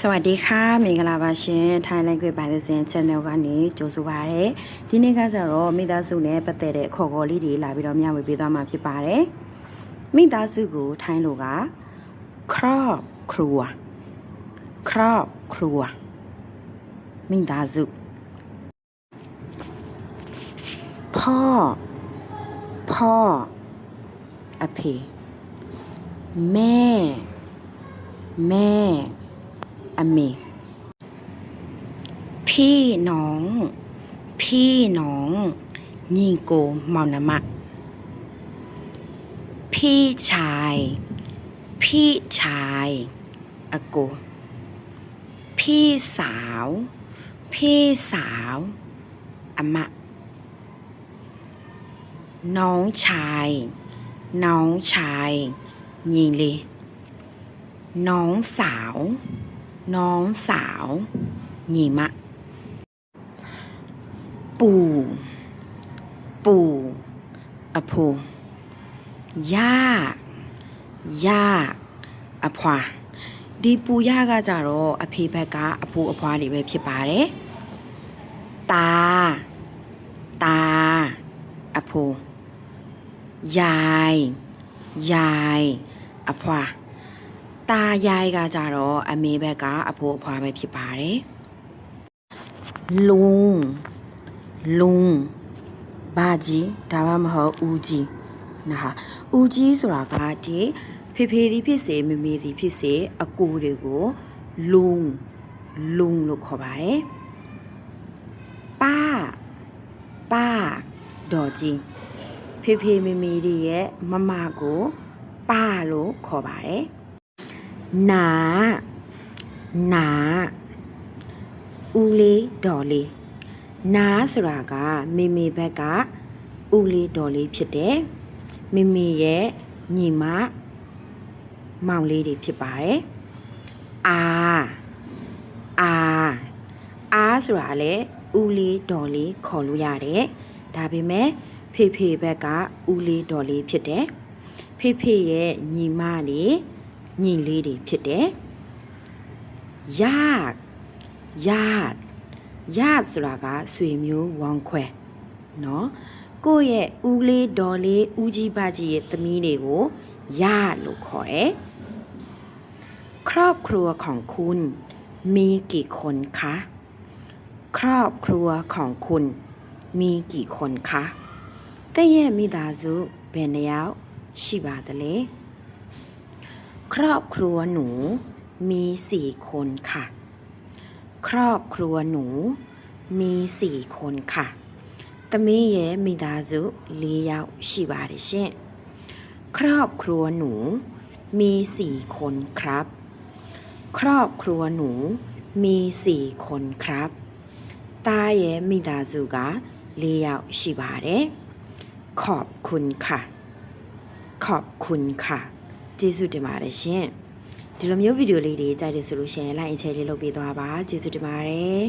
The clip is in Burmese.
สวัสดีค่ะမင်္ဂလာပါရှင် Thai Language by the Zen Channel ကနေကြိုဆိုပါရစေဒီနေ့ကကျတော့မိသားစုနဲ့ပတ်သက်တဲ့ခေါ်ခေါ်လေးတွေလာပြီးတော့မျှဝေပေးသွားမှာဖြစ်ပါတယ်မိသားစုကိုထိုင်းလိုကครอบครัวครอบครัวမိသားစုพ่อพ่อအဖေแม่แม่ อเมพี่น้อง พี่น้องยิงโกเมานามะพี่ชาย พี่ชายอโก พี่สาว พี่สาวอมะ น้องชาย น้องชายยิงเลน้องสาว น้องสาวညီမปู่ปู่အဖိုးย่าย่าအဖွာဒီပူရကကြတော့အဖေဘက်ကအဖိုးအဖွားတွေပဲဖြစ်ပါတယ်ตาตาအဖိုးยายยายအဖွား ตายายကကြတော့အမေဘက်ကအဖိုးအဖွားပဲဖြစ်ပါတယ်ลุงลุงဘာကြီးဒါမှမဟုတ်ဦးကြီးนะคะဦးကြီးဆိုတာကဒီဖေဖေဒီဖြစ်စေမမေဒီဖြစ်စေအကိုတွေကိုลุงลุงလို့ခေါ်ပါတယ်ป้าป้าဒေါ်ကြီးဖေဖေမမေတွေရဲ့မမကိုป้าလို့ခေါ်ပါတယ် နာ နာဦးလေးဒေါ်လေးနာဆိုတာကမေမေဘက်ကဦးလေးဒေါ်လေးဖြစ်တယ်မေမေရဲ့ညီမမောင်လေးတွေဖြစ်ပါတယ်အာအာအာဆိုတာလေဦးလေးဒေါ်လေးခေါ်လို့ရတယ်ဒါပေမဲ့ဖေဖေဘက်ကဦးလေးဒေါ်လေးဖြစ်တယ်ဖေဖေရဲ့ညီမလေး ညီလေးတွေဖြစ်တယ်။ရတ်ရတ်ရတ်ဆိုတာကဆွေမျိုးဝမ်းခွဲเนาะကိုယ့်ရဲ့ဦးလေးဒေါ်လေးဦးကြီးပါကြီးရဲ့သမီးတွေကိုရတ်လို့ခေါ်တယ်။ครอบครัวของคุณมีกี่คนคะครอบครัวของคุณมีกี่คนคะတဲ့ရဲ့မိသားစုဘယ်နှယောက်ရှိပါသလဲ ครอบครัวหนูมีสี่คนค่ะ ครอบครัวหนูมีสี่คนค่ะตมีเยมิดาซุลียาวชิบาริเชครอบครัวหนูมีสี่คนครับ ครอบครัวหนูมีสี่คนครับตาเยมิดาซุกะลียาวชิบาริขอบคุณค่ะ ขอบคุณค่ะ ကျေးဇူးတင်ပါတယ်ရှင်ဒီလိုမျိုးဗီဒီယိုလေးတွေကြိုက်တယ်ဆိုလို့ရှိရင် like and share လေးလုပ်ပေးသွားပါကျေးဇူးတင်ပါတယ်